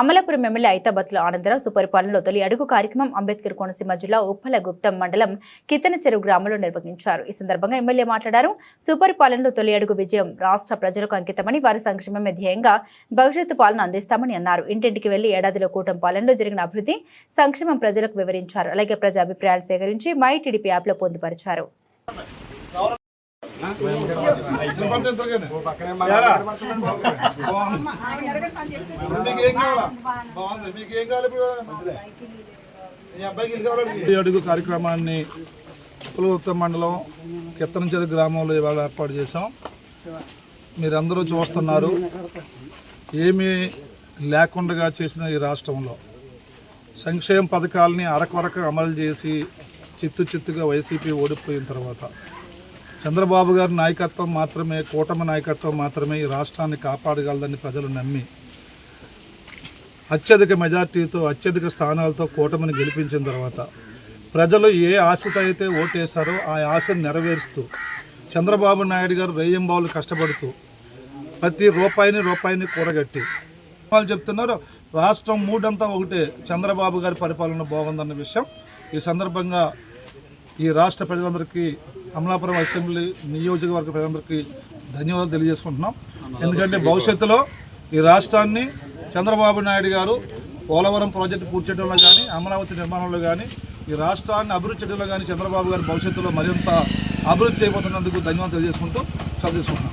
Amalapuram MLA ఐతాబాద్లో ఆనందరావు సుపరిపాలనలో తొలి అడుగు కార్యక్రమం అంబేద్కర్ కోనసీమ జిల్లా ఉప్పల గుప్తం మండలం కితన చెరువు గ్రామంలో నిర్వహించారు. ఈ సందర్భంగా ఎమ్మెల్యే మాట్లాడారు. సుపరిపాలనలో తొలి అడుగు విజయం రాష్ట్ర ప్రజలకు అంకితమని వారి సంక్షేమమే ధ్యేయంగా భవిష్యత్తు పాలన అందిస్తామని అన్నారు. ఇంటింటికి వెళ్ళి ఏడాదిలో కూటం పాలనలో జరిగిన అభివృద్ధి సంక్షేమం ప్రజలకు వివరించారు. అలాగే ప్రజా అభిప్రాయాలు సేకరించి మై టీడీపీ యాప్లో పొందుపరిచారు. అడుగు కార్యక్రమాన్ని కులవృత్త మండలం కిత్తనంచెది గ్రామంలో ఇవాళ ఏర్పాటు చేశాం. మీరందరూ చూస్తున్నారు. ఏమీ లేకుండా చేసిన ఈ రాష్ట్రంలో సంక్షేమ పథకాలని అరకొరక అమలు చేసి చిత్తు చిత్తుగా వైసీపీ ఓడిపోయిన తర్వాత చంద్రబాబు గారి నాయకత్వం మాత్రమే కూటమి నాయకత్వం మాత్రమే ఈ రాష్ట్రాన్ని కాపాడగలదని ప్రజలు నమ్మి అత్యధిక మెజార్టీతో అత్యధిక స్థానాలతో కూటమిని గెలిపించిన తర్వాత ప్రజలు ఏ ఆశతో అయితే ఓటేశారో ఆ ఆశను నెరవేరుస్తూ చంద్రబాబు నాయుడు గారు రేయంబావులు కష్టపడుతూ ప్రతి రూపాయిని రూపాయిని కూరగట్టి. వాళ్ళు చెప్తున్నారు రాష్ట్రం మూడంతా ఒకటే చంద్రబాబు గారి పరిపాలన బాగుందన్న విషయం. ఈ సందర్భంగా ఈ రాష్ట్ర ప్రజలందరికీ అమలాపురం అసెంబ్లీ నియోజకవర్గ ప్రజలందరికీ ధన్యవాదాలు తెలియజేసుకుంటున్నాం. ఎందుకంటే భవిష్యత్తులో ఈ రాష్ట్రాన్ని చంద్రబాబు నాయుడు గారు పోలవరం ప్రాజెక్టు పూర్తి చేయడంలో కానీ అమరావతి నిర్మాణంలో కానీ ఈ రాష్ట్రాన్ని అభివృద్ధి చేయడంలో కానీ చంద్రబాబు గారు భవిష్యత్తులో మరింత అభివృద్ధి చేయబోతున్నందుకు ధన్యవాదాలు తెలియజేసుకుంటూ చదివేసుకుంటున్నాం